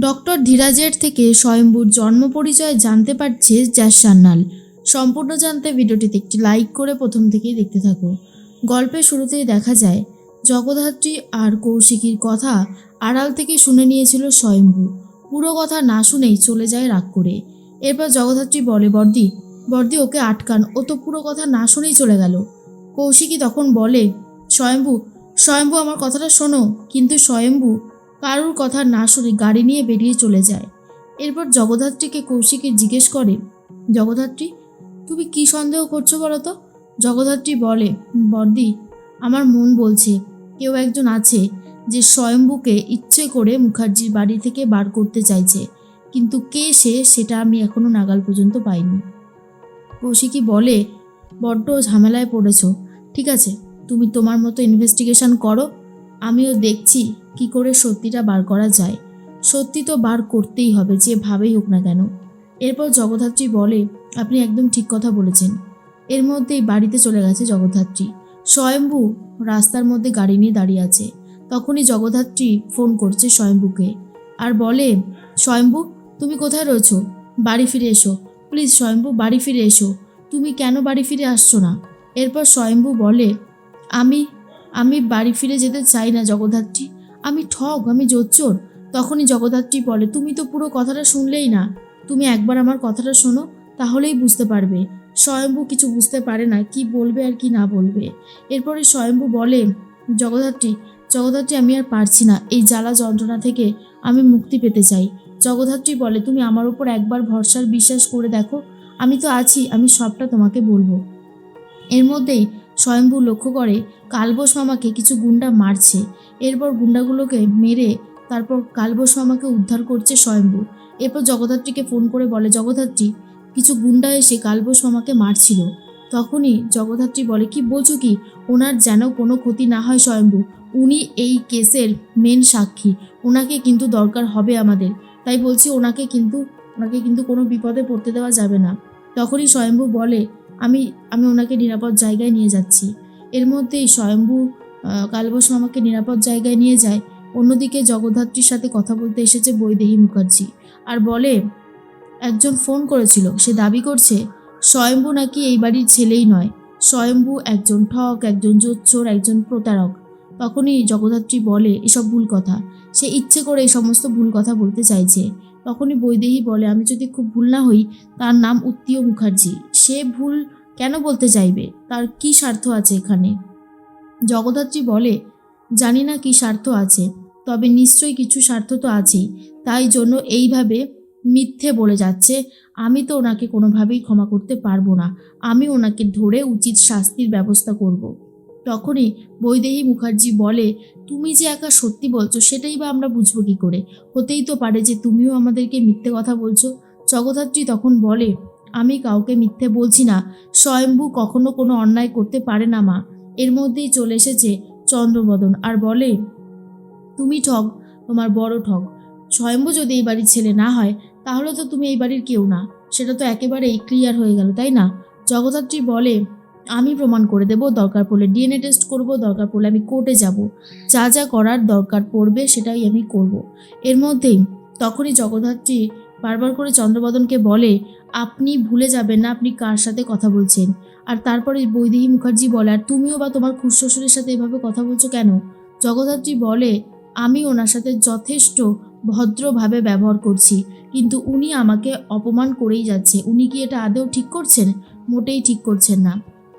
Doctor ধীরাজের থেকে স্বয়ম্ভুর জন্ম পরিচয় জানতে পারছে জ্যাস সান্যাল। সম্পূর্ণ জানতে ভিডিওটিতে একটি লাইক করে প্রথম থেকেই দেখতে থাকো। গল্পের শুরুতেই দেখা যায়, জগদ্ধাত্রী আর কৌশিকীর কথা আড়াল থেকে শুনে নিয়েছিল স্বয়ম্ভু। পুরো কথা না শুনেই চলে যায় রাগ করে। এরপর জগদ্ধাত্রী বলে, বর্দি বর্দি, ওকে আটকান। ও তো পুরো কথা না শুনেই চলে গেল। কৌশিকী তখন বলে, স্বয়ম্ভু স্বয়ম্ভু, আমার কথাটা শোনো। কিন্তু স্বয়ম্ভু কারুর কথা না শুনে গাড়ি নিয়ে বেরিয়ে চলে যায়। এরপর জগদ্ধাত্রীকে কৌশিকী জিজ্ঞেস করে, জগদ্ধাত্রী, তুমি কি সন্দেহ করছ বলো তো? জগদ্ধাত্রী বলে, বর্দি, আমার মন বলছে, কেউ একজন আছে যে স্বয়ম্ভুকে ইচ্ছে করে মুখার্জির বাড়ি থেকে বার করতে চাইছে, কিন্তু কে সে সেটা আমি এখনও নাগাল পর্যন্ত পাইনি। কৌশিকী বলে, বড্ড ঝামেলায় পড়েছো। ঠিক আছে, তুমি তোমার মতো ইনভেস্টিগেশন করো আমিও দেখছি কি করে সত্যিটা বার করা যায়। সত্যি তো বার করতেই হবে, যেভাবেই হোক না কেন। এরপর জগদ্ধাত্রী বলে, আপনি একদম ঠিক কথা বলেছেন। এর মধ্যেই বাড়িতে চলে গেছে জগদ্ধাত্রী। স্বয়ম্ভু রাস্তার মধ্যে গাড়ি নিয়ে দাঁড়িয়ে আছে। তখনই জগদ্ধাত্রী ফোন করছে স্বয়ম্ভুকে আর বলে, স্বয়ম্ভু, তুমি কোথায় রয়েছো? বাড়ি ফিরে এসো। প্লিজ স্বয়ম্ভু, বাড়ি ফিরে এসো। তুমি কেন বাড়ি ফিরে আসছো না? এরপর স্বয়ম্ভু বলে, আমি আমি বাড়ি ফিরে যেতে চাই না জগদ্ধাত্রী। আমি ঠক আমি জোচ্চোর। তখনই জগদ্ধাত্রী বলে, তুমি তো পুরো কথাটা শুনলেই না। তুমি একবার আমার কথাটা শোনো, তাহলেই বুঝতে পারবে। স্বয়ম্ভু কিছু বুঝতে পারে না, কি বলবে আর কি না বলবে। এরপরে স্বয়ম্ভু বলে, জগদ্ধাত্রী জগদ্ধাত্রী, আমি আর পারছি না। এই জ্বালা যন্ত্রণা থেকে আমি মুক্তি পেতে চাই। জগদ্ধাত্রী বলে, তুমি আমার উপর একবার ভরসার বিশ্বাস করে দেখো। আমি তো আছি, আমি সবটা তোমাকে বলব। এর মধ্যেই স্বয়ম্ভু লক্ষ্য করে কালবোস মামাকে কিছু গুন্ডা মারছে। এরপর গুন্ডাগুলোকে মেরে তারপর কালবোস মামাকে উদ্ধার করছে স্বয়ম্ভু। এরপর জগদ্ধাত্রীকে ফোন করে বলে, জগদ্ধাত্রী, কিছু গুন্ডা এসে কালবোস মামাকে মারছিল। তখনই জগদ্ধাত্রী বলে, কি বলছো কি? ওনার যেন কোনো ক্ষতি না হয় স্বয়ম্ভু। উনি এই কেসের মেন সাক্ষী। ওনাকে কিন্তু দরকার হবে আমাদের। তাই বলছি, ওনাকে কিন্তু ওনাকে কিন্তু কোনো বিপদে পড়তে দেওয়া যাবে না। তখনই স্বয়ম্ভু বলে আমি আমি ওনাকে নিরাপদ জায়গায় নিয়ে যাচ্ছি। এর মধ্যেই স্বয়ম্ভু আহ, কালবোস মামাকে নিরাপদ জায়গায় নিয়ে যায়। অন্যদিকে জগদ্ধাত্রীর সাথে কথা বলতে এসেছে বৈদেহী মুখার্জি। আর বলে একজন ফোন করেছিল সে দাবি করছে স্বয়ম্ভু নাকি এই বাড়ির ছেলেই নয়। স্বয়ম্ভু একজন ঠক একজন জোচ্চোর একজন প্রতারক। তখনই জগদ্ধাত্রী বলে এসব ভুল কথা। সে ইচ্ছে করে এই সমস্ত ভুল কথা বলতে চাইছে। তখনই বৈদেহী বলে আমি যদি খুব ভুল না হই তার নাম উত্তীয় মুখার্জি। সে ভুল কেন বলতে চাইবে? তার কি স্বার্থ আছে এখানে? জগদ্ধাত্রী বলে, জানি না কি স্বার্থ আছে, তবে নিশ্চয়ই কিছু স্বার্থ তো আছেই। তাই জন্য এইভাবে মিথ্যে বলে যাচ্ছে। আমি তো ওনাকে কোনোভাবেই ক্ষমা করতে পারব না। আমি ওনাকে ধরে উচিত শাস্তির ব্যবস্থা করব। তখনই বৈদেহী মুখার্জি বলে, তুমি যে একা সত্যি বলছো, সেটাই বা আমরা বুঝব কী করে? হতেই তো পারে যে তুমিও আমাদেরকে মিথ্যে কথা বলছো। জগদ্ধাত্রী তখন বলে আমি কাউকে মিথ্যে বলছি না। স্বয়ম্ভু কখনো কোনো অন্যায় করতে পারে না, মা। এর মধ্যেই চলে এসেছে চন্দ্রবদন আর বলে, তুমি ঠগ, তোমার বড় ঠগ। স্বয়ম্ভু যদি এই বাড়ির ছেলে না হয়, তাহলে তো তুমি এই বাড়ির কেউ না। সেটা তো একেবারেই ক্লিয়ার হয়ে গেল, তাই না? জগদ্ধাত্রী বলে, আমি প্রমাণ করে দেব, দরকার পড়লে ডিএনএ টেস্ট করব, দরকার পড়লে আমি কোর্টে যাব। যা যা করার দরকার পড়বে, সেটাই আমি করব। এর মধ্যেই তখনই জগদ্ধাত্রী বারবার করে চন্দ্রবদনকে বলে আপনি ভুলে যাবেন না আপনি কার সাথে কথা বলছেন। আর তারপরে বৈদেহী মুখার্জি বলে, আর তুমিও বা তোমার খুড়শ্বশুরের সাথে এভাবে কথা বলছো কেন? জগদ্ধাত্রী বলে, আমি ওনার সাথে যথেষ্ট ভদ্রভাবে ব্যবহার করছি, কিন্তু উনি আমাকে অপমান করেই যাচ্ছে। উনি কি এটা আদেও ঠিক করছেন? মোটেই ঠিক করছেন না।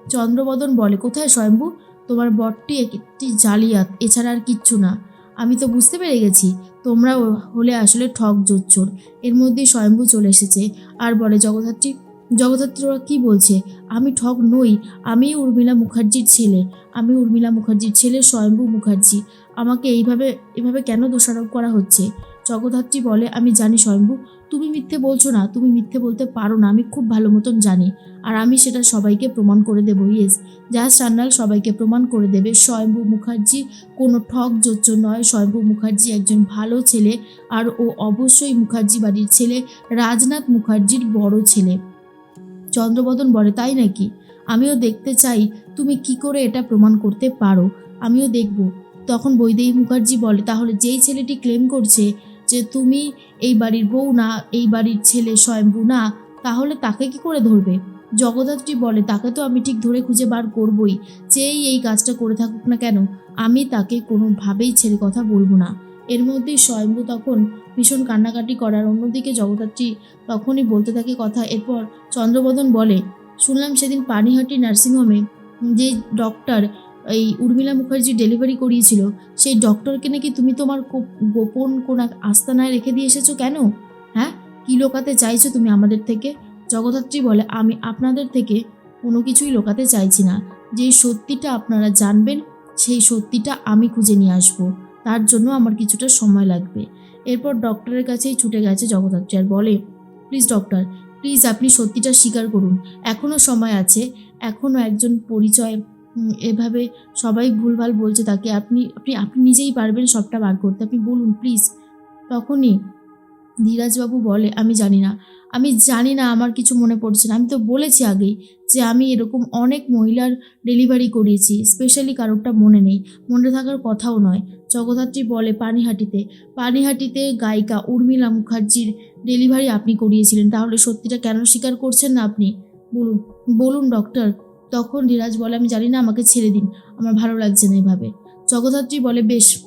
চন্দ্রবদন বলে, কোথায় স্বয়ম্ভু? তোমার বরটি একটি জালিয়াত, এছাড়া আর কিচ্ছু না। আমি তো বুঝতে পেরে গেছি, তোমরা হলে আসলে ঠক জোচ্চোর। এর মধ্যে স্বয়ম্ভু চলে এসেছে আর বলে, জগদ্ধাত্রী, জগদ্ধাত্রীরা কি বলছে? আমি ঠক নই আমি উর্মিলা মুখার্জির ছেলে। আমি উর্মিলা মুখার্জির ছেলে স্বয়ম্ভু মুখার্জি। আমাকে এইভাবে, এভাবে কেন দোষারোপ করা হচ্ছে? জগদ্ধাত্রী বলে, আমি জানি স্বয়ম্ভু তুমি মিথ্যে বলছো না, তুমি মিথ্যে বলতে পারো না, আমি খুব ভালো মতন জানি। আর আমি সেটা সবাইকে প্রমাণ করে দেবো ইয়েস যা সান্যাল সবাইকে প্রমাণ করে দেবে, স্বয়ম্ভু মুখার্জি কোনো ঠক জোচ্চ নয়। স্বয়ম্ভু মুখার্জি একজন ভালো ছেলে, আর ও অবশ্যই মুখার্জি বাড়ির ছেলে, রাজনাথ মুখার্জির বড় ছেলে। চন্দ্রবদন বলে, তাই নাকি? আমিও দেখতে চাই, তুমি কি করে এটা প্রমাণ করতে পারো? আমিও দেখব। তখন বৈদেহী মুখার্জি বলে, তাহলে যেই ছেলেটি ক্লেম করছে যে তুমি এই বাড়ির বউ না, এই বাড়ির ছেলে স্বয়ম্ভু না, তাহলে তাকে কি করে ধরবে? জগদ্ধাত্রী বলে, তাকে তো আমি ঠিক ধরে খুঁজে বার করবই। যেই এই কাজটা করে থাকুক না কেন, আমি তাকে কোনোভাবেই ছেড়ে কথা বলব না। এর মধ্যেই স্বয়ম্ভু তখন ভীষণ কান্নাকাটি করার অন্যদিকে জগদ্ধাত্রী তখনই বলতে থাকে কথা। এরপর চন্দ্রবদন বলে, শুনলাম সেদিন পানিহাটি নার্সিংহোমে যে ডক্টর এই উর্মিলা মুখার্জি ডেলিভারি করিয়েছিল, সেই ডক্টরকে নাকি তুমি তোমার গোপন কোন আস্তানায় রেখে দিয়ে এসেছ কেন? হ্যাঁ? কি লোকাতে চাইছো তুমি আমাদের থেকে? জগদ্ধাত্রী বলে, আমি আপনাদের থেকে কোনো কিছুই লোকাতে চাইছি না। যে সত্যিটা আপনারা জানবেন, সেই সত্যিটা আমি খুঁজে নিয়ে আসব। তার জন্য আমার কিছুটা সময় লাগবে। এরপর ডক্টরের কাছেই ছুটে গেছে জগদ্ধাত্রী আর বলে প্লিজ ডক্টর প্লিজ আপনি সত্যিটা স্বীকার করুন। এখনও সময় আছে। এখনও একজন পরিচয় এভাবে সবাই ভুলভাল বলছে তাকে। আপনি আপনি আপনি নিজেই পারবেন সবটা বার করতে। আপনি বলুন প্লিজ তখনই ধীরাজবাবু বলে, আমি জানি না। আমি জানি না, আমার কিছু মনে পড়ছে না। আমি তো বলেছি আগেই যে আমি এরকম অনেক মহিলার ডেলিভারি করিয়েছি স্পেশালি কারোরটা মনে নেই। মনে থাকার কথাও নয়। জগদ্ধাত্রী বলে, পানিহাটিতে। পানিহাটিতে গায়িকা উর্মিলা মুখার্জির ডেলিভারি আপনি করিয়েছিলেন। তাহলে সত্যিটা কেন স্বীকার করছেন না আপনি? বলুন বলুন ডক্টর তখন ধীরাজ বলে, আমি জানি না, আমাকে ছেড়ে দিন। আমার ভালো লাগছে না এভাবে। জগদ্ধাত্রী বলে, বেশ,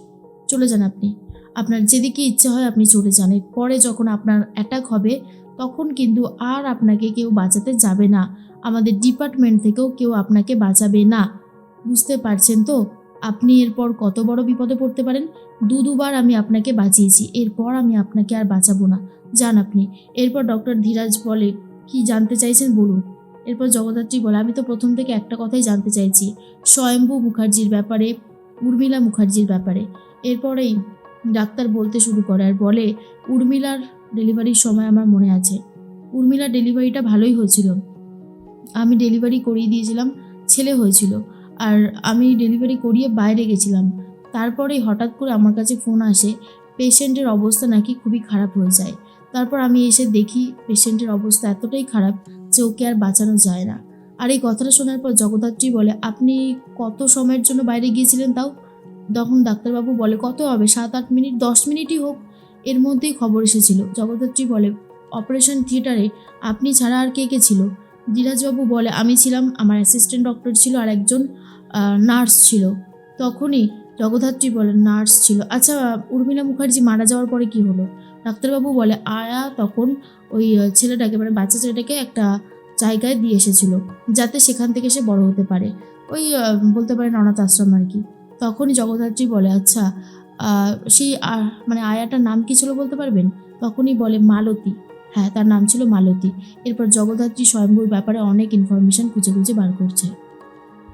চলে যান আপনি। আপনার যেদিকে ইচ্ছে হয় আপনি চলে যান। পরে যখন আপনার অ্যাটাক হবে, তখন কিন্তু আর আপনাকে কেউ বাঁচাতে যাবে না। আমাদের ডিপার্টমেন্ট থেকেও কেউ আপনাকে বাঁচাবে না। বুঝতে পারছেন তো? আপনি এরপর কত বড় বিপদে পড়তে পারেন? দু দুবার আমি আপনাকে বাঁচিয়েছি। এরপর আমি আপনাকে আর বাঁচাবো না। যান আপনি। এরপর ডক্টর ধীরাজ বলে, কি জানতে চাইছেন বলুন। এরপর জগদ্ধাত্রী বলে, আমি তো প্রথম থেকে একটা কথাই জানতে চাইছি। স্বয়ম্ভু মুখার্জির ব্যাপারে, উর্মিলা মুখার্জির ব্যাপারে। এরপরেই ডাক্তার বলতে শুরু করে আর বলে, উর্মিলার ডেলিভারির সময় আমার মনে আছে। উর্মিলার ডেলিভারিটা ভালোই হয়েছিল। আমি ডেলিভারি করিয়ে দিয়েছিলাম, ছেলে হয়েছিল। আর আমি ডেলিভারি করিয়ে বাইরে গেছিলাম। তারপরেই হঠাৎ করে আমার কাছে ফোন আসে, পেশেন্টের অবস্থা নাকি খুবই খারাপ হয়ে যায়। তারপর আমি এসে দেখি, পেশেন্টের অবস্থা এতটাই খারাপ যে ওকে আর বাঁচানো যায় না। আর এই কথাটা শোনার পর জগদ্ধাত্রী বলে, আপনি কত সময়ের জন্য বাইরে গিয়েছিলেন তাও? তখন ডাক্তারবাবু বলে, কত হবে? সাত, আট মিনিট, দশ মিনিটই হোক। এর মধ্যেই খবর এসেছিল। জগদ্ধাত্রী বলে, অপারেশন থিয়েটারে আপনি ছাড়া আর কে কে ছিল? ধীরাজবাবু বলে, আমি ছিলাম, আমার অ্যাসিস্ট্যান্ট ডক্টর ছিল আর একজন নার্স ছিল। তখনই জগদ্ধাত্রী বলে, নার্স ছিল। আচ্ছা উর্মিলা মুখার্জি মারা যাওয়ার পরে কি হলো? ডাক্তারবাবু বলে, আয়া তখন ওই ছেলেটাকে মানে বাচ্চা ছেলেটাকে একটা জায়গায় দিয়ে এসেছিল, যাতে সেখান থেকে সে বড় হতে পারে। ওই বলতে পারেন অনাথ আশ্রম আর কি। তখনই জগদ্ধাত্রী বলে আচ্ছা সেই মানে আয়াটার নাম কি ছিল বলতে পারবেন? তখনই বলে, মালতী। হ্যাঁ তার নাম ছিল মালতী। এরপর জগদ্ধাত্রী স্বয়ম্ভুর ব্যাপারে অনেক ইনফরমেশন খুঁজে খুঁজে বার করছে।